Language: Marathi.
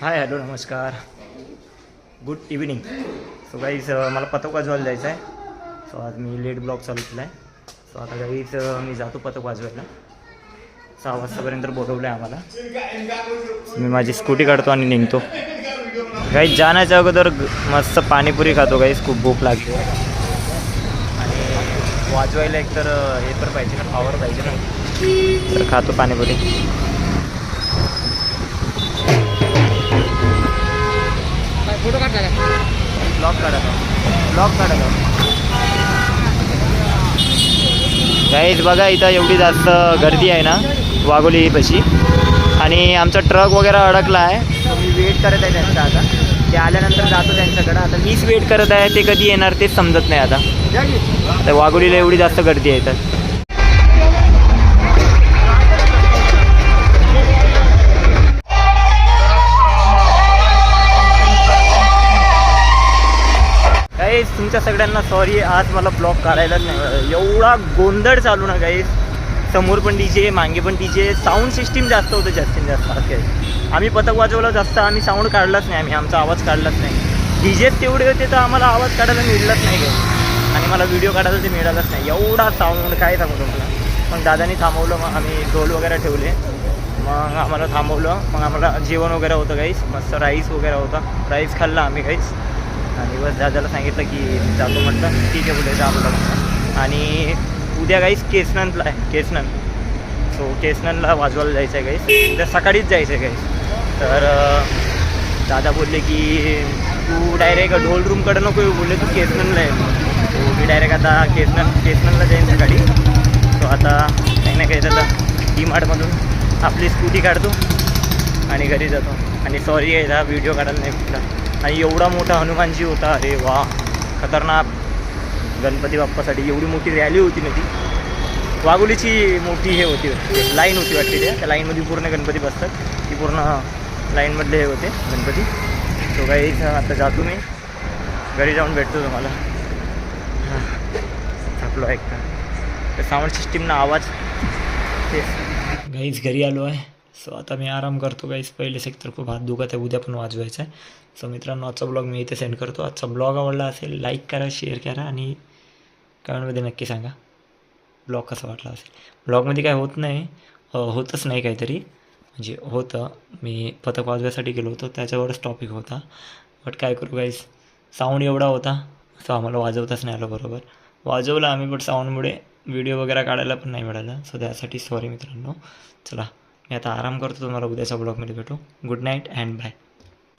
हाय हॅलो नमस्कार. गुड इव्हिनिंग सो गाईज मला पथक वाजवायला जायचं आहे सो आज मी लेट ब्लॉग चालू केला आहे सो आता गाईज मी जातो पथक वाजवायला. सहा वाजतापर्यंत बोलवलं आहे आम्हाला. मी माझी स्कूटी काढतो आणि निघतो. काही जाण्याच्या अगोदर मस्त पाणीपुरी खातो काहीच खूप भूक लागली आहे. आणि वाजवायला एक तर हे तर पाहिजे ना पावर पाहिजे ना. तर खातो पाणीपुरी. ब्लॉक काढत ब्लॉक काढत गाईज बघा इथं एवढी जास्त गर्दी आहे ना वाघोली पशी आणि आमचा ट्रक वगैरे अडकला आहे. मी वेट करत आहे त्यांचा आता. ते आल्यानंतर जातो त्यांच्याकडं. आता मीच वेट करत आहे ते कधी येणार तेच समजत नाही आता. तर वाघोलीला एवढी जास्त गर्दी आहे तर. तुमच्या सगळ्यांना सॉरी आज मला ब्लॉग काढायलाच नाही. एवढा गोंधळ चालू ना काही समोर पण डीजे मागे पण डीजे साऊंड सिस्टीम जास्त होतं जास्तीत जास्त. आज काही आम्ही पथक वाजवलं जास्त आम्ही साऊंड काढलाच नाही. आम्ही आमचा आवाज काढलाच नाही. डीजेच तेवढे होते तर आम्हाला आवाज काढायला मिळलाच नाही काही आणि मला व्हिडिओ काढायला ते मिळालंच नाही. एवढा साऊंड काय सांगू तुम्हाला मग दादानी थांबवलं मग आम्ही ढोल वगैरे ठेवले. मग आम्हाला थांबवलं. मग आम्हाला जेवण वगैरे होतं काहीच मस्त राईस वगैरे होता. राईस खाल्ला आम्ही काहीच आणि बस दादाला सांगितलं की जातो म्हटलं. ठीक आहे बोलायचं जा म्हटलं. आणि उद्या काहीच केसनंदला आहे केसनंद सो केसनंदला वाजवायला जायचं आहे काहीच उद्या सकाळीच जायचं आहे काहीच तर दादा बोलले की तू डायरेक्ट ढोल रूमकडे नको येऊ बोलले तू केसनंदला आहे सो मी डायरेक्ट आता केसनंद केसनंदला जाईन सकाळी. सो आता काही ना काही दादा डी मार्टमधून आपली स्कूटी काढतो आणि घरी जातो. आणि सॉरी आहे हा व्हिडिओ काढायला नाही कुठला. आणि एवढा मोठा हनुमानजी होता अरे वा. खतरनाक. गणपती बाप्पासाठी एवढी मोठी रॅली होती ना ती. वाघोलीची मोठी हे होती लाईन होती वाटते त्या. त्या लाईनमध्ये पूर्ण गणपती बसतात. ती पूर्ण लाईनमधले हे होते गणपती. तो काही आता जातो मी. घरी जाऊन भेटतो तुम्हाला. हां थकलो ऐकता तर साऊंड सिस्टीमनं आवाज. तेच. गाईच घरी आलो आहे. सो आता मी आराम करतो गाईस पहिले सेक्टर खूप हात दुखत आहे उद्या पण वाजवायचं आहे सो मित्रांनो आजचा ब्लॉग मी इथे सेंड करतो. आजचा ब्लॉग आवडला असेल लाईक करा शेअर करा आणि कमेंटमध्ये नक्की सांगा. ब्लॉग कसा वाटला असेल. ब्लॉगमध्ये काय होत नाही. होतच नाही काहीतरी. म्हणजे होतं. मी पथक वाजवायसाठी गेलो होतो. त्याच्यावरच टॉपिक होता. बट काय करू गाईस साऊंड एवढा होता. सो आम्हाला वाजवताच नाही आलं बरोबर. वाजवलं आम्ही बट साऊंडमुळे व्हिडिओ वगैरे काढायला पण नाही मिळालं. सो त्यासाठी सॉरी मित्रांनो. चला. मी आता आराम करतो तुम्हाला उद्याच्या ब्लॉगमध्ये भेटू. Good night and bye